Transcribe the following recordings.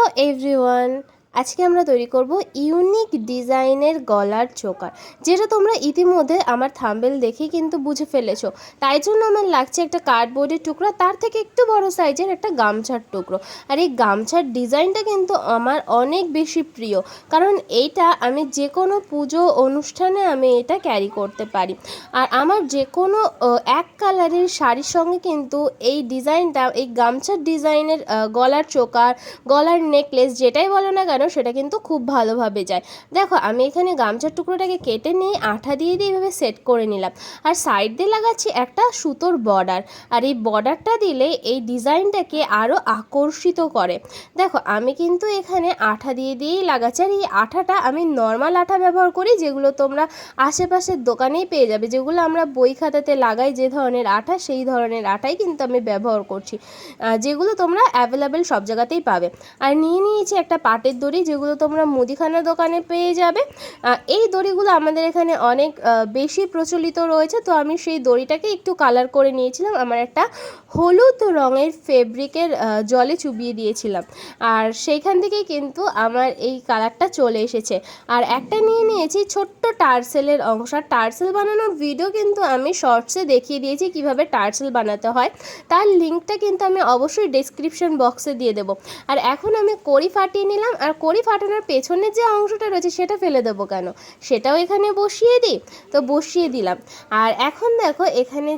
Hello everyone আজকে আমরা তৈরি করব ইউনিক ডিজাইনের গলার চোকার, যেটা তোমরা ইতিমধ্যে আমার থাম্বেল দেখেই কিন্তু বুঝে ফেলেছো। তাই জন্য আমার লাগছে একটা কার্ডবোর্ডের টুকরো, তার থেকে একটু বড় সাইজের একটা গামছার টুকরো। আর এই গামছার ডিজাইনটা কিন্তু আমার অনেক বেশি প্রিয়, কারণ এইটা আমি যে কোনো পুজো অনুষ্ঠানে আমি এটা ক্যারি করতে পারি। আর আমার যে কোনো এক কালারের শাড়ির সঙ্গে কিন্তু এই ডিজাইনটা, এই গামছার ডিজাইনের গলার চোকার, গলার নেকলেস যেটাই বলো না কেন সেটা কিন্তু খুব ভালোভাবে যায়। দেখো, আমি এখানে গামছার টুকরোটাকে কেটে নিয়ে আঠা দিয়ে দিয়ে এইভাবে সেট করে নিলাম। আর সাইড দিয়ে লাগাচ্ছি একটা সুতোর বর্ডার আর এই বর্ডারটা দিলে এই ডিজাইনটাকে আরও আকর্ষিত করে। দেখো, আমি কিন্তু এখানে আঠা দিয়ে দিয়েই লাগাচ্ছি। আর এই আঠাটা আমি নর্মাল আঠা ব্যবহার করি, যেগুলো তোমরা আশেপাশের দোকানেই পেয়ে যাবে। যেগুলো আমরা বই খাতাতে লাগাই, যে ধরনের আঠা, সেই ধরনের আঠাই কিন্তু আমি ব্যবহার করছি। যেগুলো তোমরা অ্যাভেলেবেল সব জায়গাতেই পাবে। আর নিয়ে নিয়েছি একটা পাটের দড়ি যেগুলো তোমরা মুদিখানা দোকানে পেয়ে যাবে। এই দড়িগুলো আমাদের এখানে অনেক বেশি প্রচলিত রয়েছে। তো আমি সেই দড়িটাকে একটু কালার করে নিয়েছিলাম। আমার একটা হলুদ রঙের ফেব্রিকের জলে চুবিয়ে দিয়েছিলাম। আর সেইখান থেকেই কিন্তু আমার এই কালারটা চলে এসেছে। আর একটা নিয়ে নিয়েছি ছোট্ট টার্সেলের অংশ। আর টার্সেল বানানোর ভিডিও কিন্তু আমি শর্টসে দেখিয়ে দিয়েছি কীভাবে টার্সেল বানাতে হয়। তার লিঙ্কটা কিন্তু আমি অবশ্যই ডেসক্রিপশন বক্সে দিয়ে দেবো। আর এখন আমি কড়ি ফাটিয়ে নিলাম। আর কড়ি ফাটানোর পেছনের যে অংশটা রয়েছে সেটা ফেলে দেবো কেন? সেটাও এখানে বসিয়ে দিই, তো বসিয়ে দিলাম। আর এখন দেখো এখানে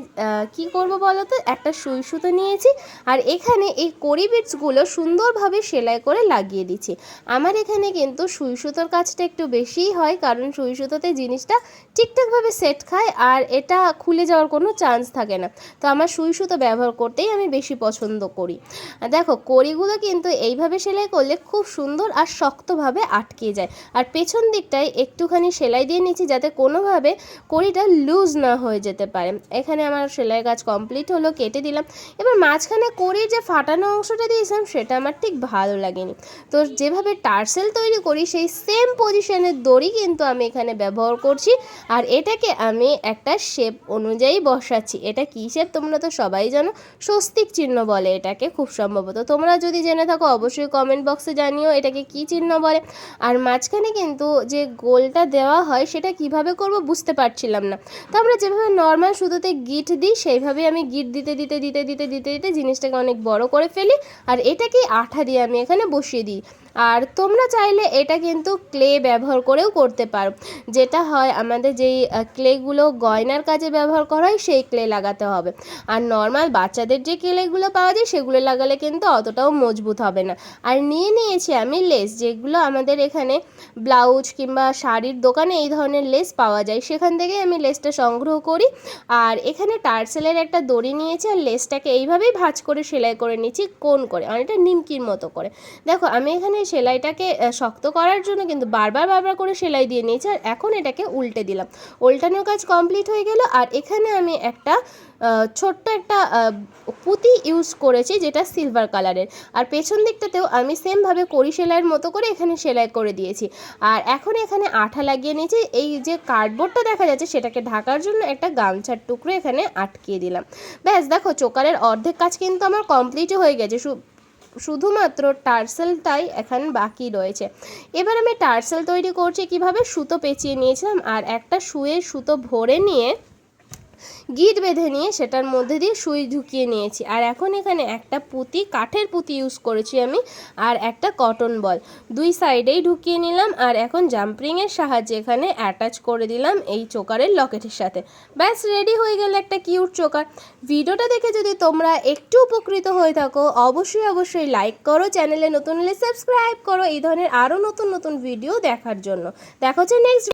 কি করব বলো তো? একটা সুই সুতো নিয়েছি, আর এখানে এই কড়ি বিটসগুলো সুন্দরভাবে সেলাই করে লাগিয়ে দিচ্ছি। আমার এখানে কিন্তু সুই সুতোর কাজটা একটু বেশিই হয়, কারণ সুই সুতোতে জিনিসটা ঠিকঠাকভাবে সেট খায়, আর এটা খুলে যাওয়ার কোনো চান্স থাকে না। তো আমার সুই সুতো ব্যবহার করতেই আমি বেশি পছন্দ করি। দেখো কড়িগুলো কিন্তু এইভাবে সেলাই করলে খুব সুন্দর আর শক্তভাবে আটকে যায়। আর পেছন দিকটায় একটুখানি সেলাই দিয়ে নিচ্ছি যাতে কোনোভাবে কড়িটা লুজ না হয়ে যেতে পারে। এখানে আমার সেলাই কাজ কমপ্লিট হলো, কেটে দিলাম। এবার মাঝখানে কড়ির যে ফাটানো অংশটা দিয়েছিলাম, সেটা আমার ঠিক ভালো লাগেনি। তো যেভাবে টার্সেল তৈরি করি, সেই সেম পজিশনের দড়ি কিন্তু আমি এখানে ব্যবহার করছি। আর এটাকে আমি একটা শেপ অনুযায়ী বসাচ্ছি। এটা কী শেপ তোমরা তো সবাই জানো? স্বস্তিক চিহ্ন বলে এটাকে খুব সম্ভবত। তোমরা যদি জেনে থাকো, অবশ্যই কমেন্ট বক্সে জানিও এটাকে কী চিহ্ন বলে। আর মাঝখানে কিন্তু যে গোলটা দেওয়া হয়, সেটা কীভাবে করব বুঝতে পারছিলাম না। তো আমরা যেভাবে নর্মাল শুধুতে গিট দিই সেইভাবে আমি গিট দিতে দিতে দিতে দিতে দিতে দিতে জিনিসটাকে অনেক বড় করে ফেলি। আর এটাকে আঠা দিয়ে আমি এখানে বসিয়ে দিই। আর তোমরা চাইলে এটা কিন্তু ক্লে ব্যবহার করেও করতে পারো। যেটা হয়, আমাদের যেই ক্লেগুলো গয়নার কাজে ব্যবহার করা হয়, সেই ক্লে লাগাতে হবে। আর নর্মাল বাচ্চাদের যে ক্লেগুলো পাওয়া যায়, সেগুলো লাগালে কিন্তু অতটাও মজবুত হবে না। আর নিয়ে নিয়েছি আমি লেস যেগুলো আমাদের এখানে ব্লাউজ কিংবা শাড়ির দোকানে এই ধরনের লেস পাওয়া যায়। সেখান থেকে আমি লেসটা সংগ্রহ করি। আর এখানে টার্সেলের একটা দড়ি নিয়েছি, আর লেসটাকে এইভাবেই ভাঁজ করে সেলাই করে নিচ্ছি কোন করে, অনেকটা নিমকির মতো করে। দেখো, আমি এখানে সেলাইটাকে শক্ত করার জন্য কিন্তু বারবার বারবার করে সেলাই দিয়ে নিয়েছি আর এখন এটাকে উল্টে দিলাম। উল্টানোর কাজ কমপ্লিট হয়ে গেল আর এখানে আমি একটা ছোট্ট একটা পুঁতি ইউজ করেছি যেটা সিলভার কালারের। আর পেছন দিকটাতেও আমি সেমভাবে করি সেলাইয়ের মতো করে এখানে সেলাই করে দিয়েছি। আর এখন এখানে আঠা লাগিয়ে নিয়েছি। এই যে কার্ডবোর্ডটা দেখা যাচ্ছে সেটাকে ঢাকার জন্য একটা গামছার টুকরো এখানে আটকিয়ে দিলাম। ব্যাস, দেখো, চোকারের অর্ধেক কাজ কিন্তু আমার কমপ্লিটও হয়ে গেছে। শুধুমাত্র টার্সেলটাই এখন বাকি রয়েছে। এবার আমি টার্সেল তৈরি করছি কীভাবে? সুতো পেঁচিয়ে নিয়েছিলাম আর একটা শুয়ে সুতো ভরে নিয়ে গিট বেঁধে নিয়ে সেটার মধ্যে দিয়ে সুই ঢুকিয়ে নিয়েছি। আর এখন এখানে একটা পুঁতি, কাঠের পুঁতি ইউজ করেছি আমি, আর একটা কটন বল দুই সাইডেই ঢুকিয়ে নিলাম, আর এখন জাম্পিংয়ের সাহায্যে এখানে অ্যাটাচ করে দিলাম এই চোকারের লকেটের সাথে। ব্যাস রেডি হয়ে গেল একটা কিউট চোকার। ভিডিওটা দেখে যদি তোমরা একটু উপকৃত হয়ে থাকো, অবশ্যই অবশ্যই লাইক করো চ্যানেলে নতুন হলে সাবস্ক্রাইব করো, এই ধরনের আরও নতুন নতুন ভিডিও দেখার জন্য। দেখা হচ্ছে নেক্সট